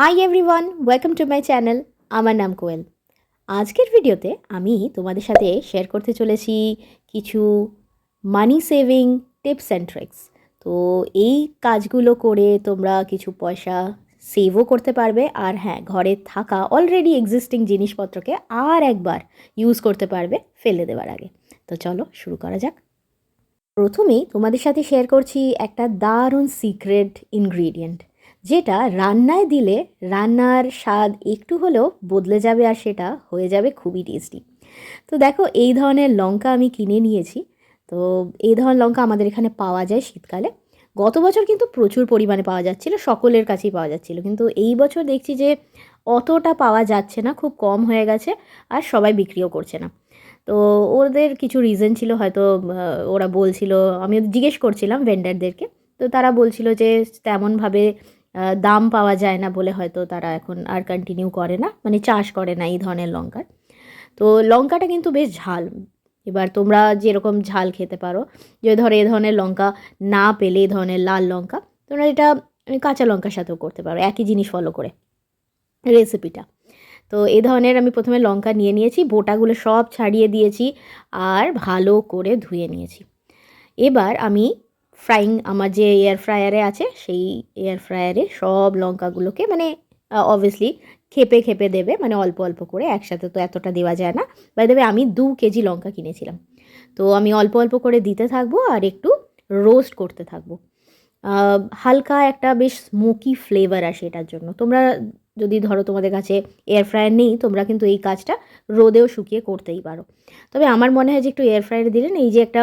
Hi everyone welcome to my channel আমার নাম কোয়েল। আজকের ভিডিওতে আমি তোমাদের সাথে শেয়ার করতে চলেছি কিছু money saving tips and tricks তো এই কাজগুলো করে তোমরা কিছু পয়সা সেভও করতে পারবে আর হ্যাঁ ঘরে থাকা অলরেডি এক্সিস্টিং জিনিসপত্রকে আর একবার ইউজ করতে পারবে ফেলে দেওয়ার আগে। তো চলো শুরু করা যাক। প্রথমেই তোমাদের সাথে শেয়ার করছি একটা দারুণ সিক্রেট ইনগ্রিডিয়েন্ট যেটা রান্নায় দিলে রান্নার স্বাদ একটু হলেও বদলে যাবে আর সেটা হয়ে যাবে খুবই টেস্টি তো দেখো, এই ধরনের লঙ্কা আমি কিনে নিয়েছি। তো এই ধরনের লঙ্কা আমাদের এখানে পাওয়া যায় শীতকালে। গত বছর কিন্তু প্রচুর পরিমাণে পাওয়া যাচ্ছিল, সকলের কাছেই পাওয়া যাচ্ছিল। কিন্তু এই বছর দেখছি যে অতটা পাওয়া যাচ্ছে না, খুব কম হয়ে গেছে আর সবাই বিক্রিও করছে না। তো ওদের কিছু রিজন ছিল, হয়তো ওরা বলছিল আমি জিজ্ঞেস করছিলাম ভেন্ডারদেরকে তো তারা বলছিল যে তেমনভাবে দাম পাওয়া যায় না বলে হয়তো তারা এখন আর কন্টিনিউ করে না মানে চাষ করে না এই ধরনের লঙ্কার তো লঙ্কাটা কিন্তু বেশ ঝাল। এবার তোমরা যেরকম ঝাল খেতে পারো, যে ধরো এ ধরনের লঙ্কা না পেলে এই ধরনের লাল লঙ্কা, তোমরা এটা কাঁচা লঙ্কার সাথেও করতে পারো, একই জিনিস ফলো করে রেসিপিটা তো এই ধরনের আমি প্রথমে লঙ্কা নিয়ে নিয়েছি, বোটাগুলো সব ছাড়িয়ে দিয়েছি আর ভালো করে ধুয়ে নিয়েছি। এবার আমি ফ্রাইং আমার যে এয়ার ফ্রায়ারে আছে, সেই এয়ার ফ্রায়ারে সব লঙ্কাগুলোকে মানে অবভিয়াসলি খেপে খেপে দেবে মানে অল্প অল্প করে, একসাথে তো এতটা দেওয়া যায় না। বাই দেবে আমি দু কেজি লঙ্কা কিনেছিলাম। তো আমি অল্প অল্প করে দিতে থাকব আর একটু রোস্ট করতে থাকব। হালকা একটা বেশ স্মোকি ফ্লেভার আসে এটার জন্য। তোমরা যদি ধরো তোমাদের কাছে এয়ার ফ্রায়ার নেই, তোমরা কিন্তু এই কাজটা রোদেও শুকিয়ে করতেই পারো। তবে আমার মনে হয় যে একটু এয়ার ফ্রায়ারে দিলে না, এই যে একটা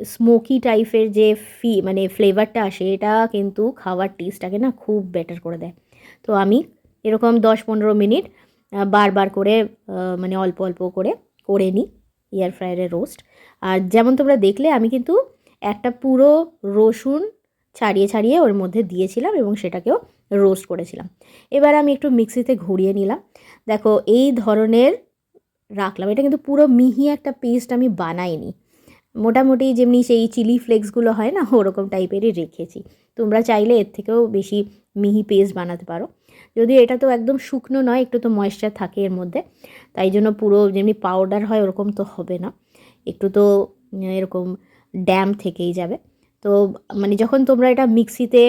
স্মোকি টাইপের যে ফি মানে ফ্লেভারটা আসে, এটা কিন্তু খাওয়ার টেস্টটাকে না খুব বেটার করে দেয়। তো আমি এরকম দশ পনেরো মিনিট বারবার করে মানে অল্প অল্প করে করে নিই এয়ার ফ্রায়ারে রোস্ট আর যেমন তোমরা দেখলে, আমি কিন্তু একটা পুরো রসুন ছাড়িয়ে ছাড়িয়ে ওর মধ্যে দিয়েছিলাম এবং সেটাকেও রোস্ট করেছিলাম। এবার আমি একটু মিক্সিতে ঘুরিয়ে নিলাম। দেখো, এই ধরনের রাখলাম। এটা কিন্তু পুরো মিহি একটা পেস্ট আমি বানাইনি। মোটামুটি যেমনি সেই চিলি ফ্লেক্সগুলো হয় না, ওরকম টাইপেরই রেখেছি। তোমরা চাইলে এর থেকেও বেশি মিহি পেস্ট বানাতে পারো। যদিও এটা তো একদম শুকনো নয়, একটু তো ময়েশ্চার থাকে এর মধ্যে। তাই জন্য পুরো যেমনি পাউডার হয়, ওরকম তো হবে না। একটু তো এরকম ড্যাম থেকেই যাবে। তো মানে যখন তোমরা এটা মিক্সিতে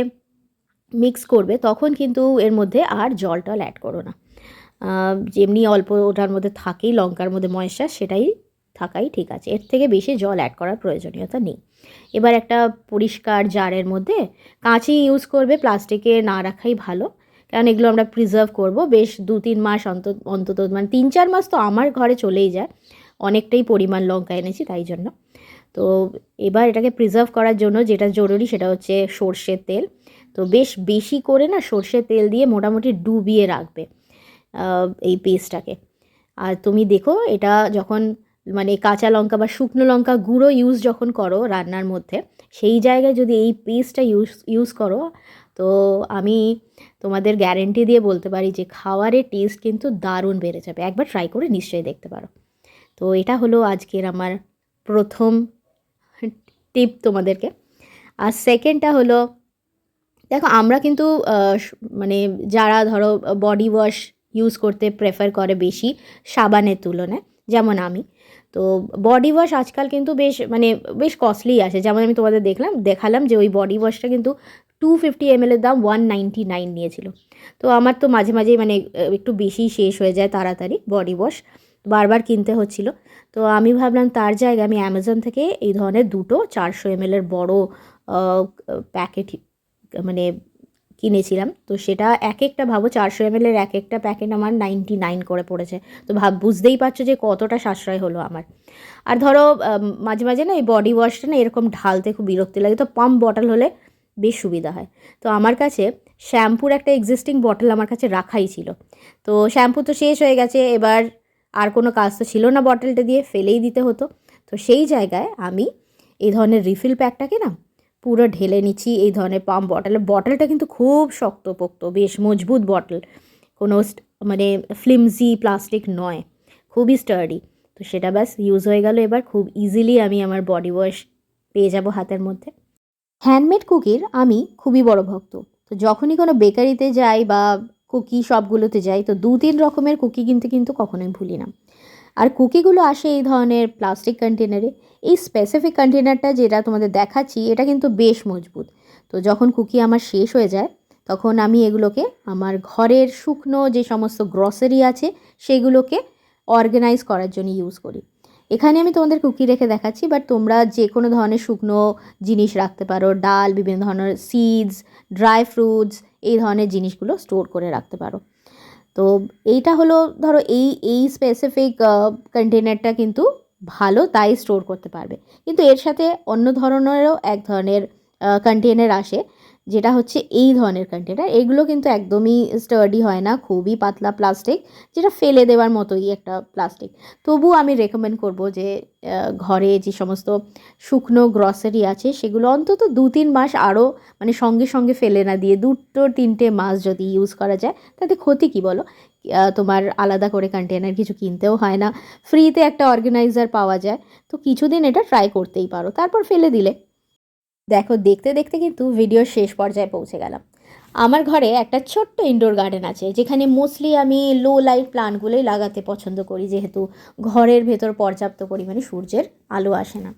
মিক্স করবে, তখন কিন্তু এর মধ্যে আর জল টল অ্যাড করো না। যেমনি অল্প ওটার মধ্যে থাকেই লঙ্কার মধ্যে ময়েশ্চার সেটাই থাকাই ঠিক আছে। এর থেকে বেশি জল অ্যাড করার প্রয়োজনীয়তা নেই। এবার একটা পরিষ্কার জারের মধ্যে কাঁচি ইউজ করবে প্লাস্টিকে না রাখাই ভালো। কারণ এগুলো আমরা প্রিজার্ভ করব। বেশ দু তিন মাস অন্তত অন্তত মানে তিন চার মাস তো আমার ঘরে চলেই যায়। অনেকটাই পরিমাণ লঙ্কা এনেছি তাই জন্য। তো এবার এটাকে প্রিজার্ভ করার জন্য যেটা জরুরি সেটা হচ্ছে সর্ষের তেল। তো বেশ বেশি করে না সর্ষের তেল দিয়ে মোটামুটি ডুবিয়ে রাখবে এই পেস্টটাকে আর তুমি দেখো এটা যখন মানে কাঁচা লঙ্কা বা শুকনো লঙ্কা গুঁড়ো ইউজ যখন করো রান্নার মধ্যে, সেই জায়গায় যদি এই পেস্টটা ইউজ ইউজ করো, তো আমি তোমাদের গ্যারেন্টি দিয়ে বলতে পারি যে খাওয়ারের টেস্ট কিন্তু দারুণ বেড়ে যাবে। একবার ট্রাই করে নিশ্চয়ই দেখতে পারো। তো এটা হলো আজকের আমার প্রথম টিপ তোমাদেরকে। আর সেকেন্ডটা হলো, দেখো আমরা কিন্তু মানে যারা ধরো বডি ওয়াশ ইউজ করতে প্রেফার করে বেশি সাবানের তুলনায়, যেমন আমি। তো বডি ওয়াশ আজকাল কিন্তু বেশ মানে বেশ কস্টলি আসে। যেমন আমি তোমাদের দেখলাম, দেখালাম যে ওই বডি ওয়াশটা কিন্তু টু ফিফটি এমএলের দাম ওয়ান নাইনটি নাইন নিয়েছিল। তো আমার তো মাঝে মাঝেই মানে একটু বেশি শেষ হয়ে যায় তাড়াতাড়ি বডি ওয়াশ বারবার কিনতে হচ্ছিল। তো আমি ভাবলাম তার জায়গায় আমি অ্যামাজন থেকে এই ধরনের দুটো চারশো এমএলের বড় প্যাকেট মানে কিনেছিলাম। তো সেটা এক একটা ভাবো, চারশো এমএলের এক একটা প্যাকেট আমার নাইনটি নাইন করে পড়েছে। তো ভাব, বুঝতেই পারছ যে কতটা সাশ্রয় হলো আমার। আর ধরো মাঝে মাঝে না এই বডি ওয়াশটা না এরকম ঢালতে খুব বিরক্তি লাগে। তো পাম্প বটল হলে বেশ সুবিধা হয়। তো আমার কাছে শ্যাম্পুর একটা এক্সিস্টিং বটল আমার কাছে রাখাই ছিল। তো শ্যাম্পু তো শেষ হয়ে গেছে, এবার আর কোনো কাজ তো ছিল না বটলটা দিয়ে, ফেলেই দিতে হতো। তো সেই জায়গায় আমি এই ধরনের রিফিল প্যাকটাকে না পুরো ঢেলে নিচ্ছি এই ধরনের পাম্প বটলে। বটলটা কিন্তু খুব শক্তপোক্ত, বেশ মজবুত বটল। কোনো মানে ফ্লিমজি প্লাস্টিক নয়, খুবই স্টার্ডি তো সেটা ব্যাস ইউজ হয়ে গেল এবার, খুব ইজিলি আমি আমার বডি ওয়াশ পেয়ে যাব হাতের মধ্যে। হ্যান্ডমেড কুকির আমি খুবই বড় ভক্ত। তো যখনই কোনো বেকারিতে যাই বা কুকি শপগুলোতে যাই, তো দু তিন রকমের কুকি কিনতে কিন্তু কখনোই ভুলি না। আর কুকিগুলো আসে এই ধরনের প্লাস্টিক কন্টেনারে এই স্পেসিফিক কন্টেনারটা যেটা তোমাদের দেখাচ্ছি, এটা কিন্তু বেশ মজবুত। তো যখন কুকি আমার শেষ হয়ে যায়, তখন আমি এগুলোকে আমার ঘরের শুকনো যে সমস্ত গ্রসারি আছে, সেগুলোকে অর্গানাইজ করার জন্য ইউজ করি। এখানে আমি তোমাদের কুকি রেখে দেখাচ্ছি বাট তোমরা যে কোনো ধরনের শুকনো জিনিস রাখতে পারো। ডাল, বিভিন্ন ধরনের সিডস ড্রাই ফ্রুটস এই ধরনের জিনিসগুলো স্টোর করে রাখতে পারো। তো এইটা হলো ধরো এই এই স্পেসিফিক কন্টেনারটা কিন্তু ভালো, তাই স্টোর করতে পারবে। কিন্তু এর সাথে অন্য ধরনেরও এক ধরনের কন্টেনার আসে। যেটা হচ্ছে এই ধরনের কন্টেনার এগুলো কিন্তু একদমই স্টার্ডি হয় না, খুবই পাতলা প্লাস্টিক যেটা ফেলে দেওয়ার মতোই একটা প্লাস্টিক তবু আমি রেকমেন্ড করব যে ঘরে যে সমস্ত শুকনো গ্রসারি আছে, সেগুলো অন্তত দু তিন মাস আরও মানে সঙ্গে সঙ্গে ফেলে না দিয়ে দুটো তিনটে মাস যদি ইউজ করা যায়, তাতে ক্ষতি কী বলো? তোমার আলাদা করে কন্টেনার কিছু কিনতেও হয় না। ফ্রিতে একটা অর্গানাইজার পাওয়া যায়। তো কিছুদিন এটা ট্রাই করতেই পারো। তারপর ফেলে দিলে। দেখো, দেখতে দেখতে কিন্তু ভিডিওর শেষ পর্যায়ে পৌঁছে গেলাম। আমার ঘরে একটা ছোট্ট ইনডোর গার্ডেন আছে, যেখানে মোস্টলি আমি লো লাইট প্লান্টগুলোই লাগাতে পছন্দ করি, যেহেতু ঘরের ভেতর পর্যাপ্ত পরিমাণে সূর্যের আলো আসে না।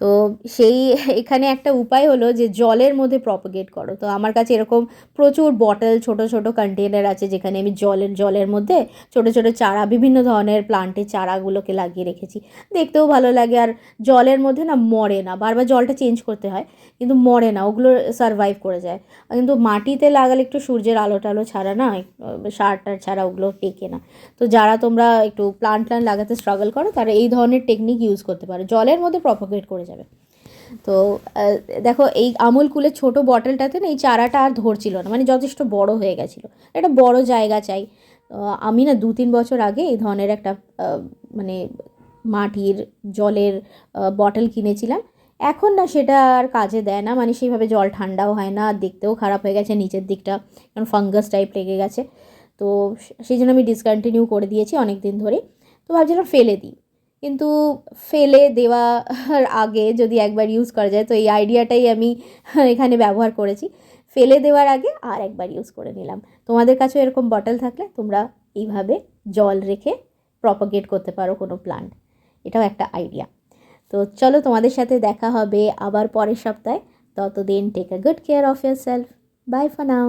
তো সেই এখানে একটা উপায় হলো যে জলের মধ্যে প্রপোগেট করো। তো আমার কাছে এরকম প্রচুর বটল ছোট ছোট কন্টেনার আছে যেখানে আমি জলের জলের মধ্যে ছোট ছোট চারা, বিভিন্ন ধরনের প্লান্টের চারাগুলোকে লাগিয়ে রেখেছি। দেখতেও ভালো লাগে আর জলের মধ্যে না মরে না, বারবার জলটা চেঞ্জ করতে হয়, কিন্তু মরে না, ওগুলো সারভাইভ করে যায়। কিন্তু মাটিতে লাগালে একটু সূর্যের আলো টালো ছাড়া না, সার টার ছাড়া ওগুলো টেকে না। তো যারা তোমরা একটু প্লান্ট প্লান্ট লাগাতে স্ট্রাগল করো, তারা এই ধরনের টেকনিক ইউজ করতে পারো। জলের মধ্যে প্রপোগেট করে যাবে। তো দেখো এই আমুল কুলের ছোটো বটলটাতে না এই চারাটা আর ধরছিল না মানে যথেষ্ট বড় হয়ে গেছিল। একটা বড় জায়গা চাই। আমি না দু তিন বছর আগে এই ধরনের একটা মানে মাটির জলের বটল কিনেছিলাম। এখন না সেটা আর কাজে দেয় না মানে সেইভাবে জল ঠান্ডাও হয় না, দেখতেও খারাপ হয়ে গেছে, নিচের দিকটা কারণ ফাঙ্গাস টাইপ লেগে গেছে। তো সেই জন্য আমি ডিসকন্টিনিউ করে দিয়েছি অনেক দিন ধরে তো ভাবছিলাম ফেলে দিই। কিন্তু ফেলে দেওয়ার আগে যদি একবার ইউজ করা যায়, তো এই আইডিয়াটাই আমি এখানে ব্যবহার করেছি। ফেলে দেওয়ার আগে আর একবার ইউজ করে নিলাম। তোমাদের কাছেও এরকম বটল থাকলে তোমরা এইভাবে জল রেখে প্রপাগেট করতে পারো কোনো প্লান্ট এটাও একটা আইডিয়া তো চলো তোমাদের সাথে দেখা হবে আবার পরের সপ্তাহে। ততদিন take a good care of yourself bye for now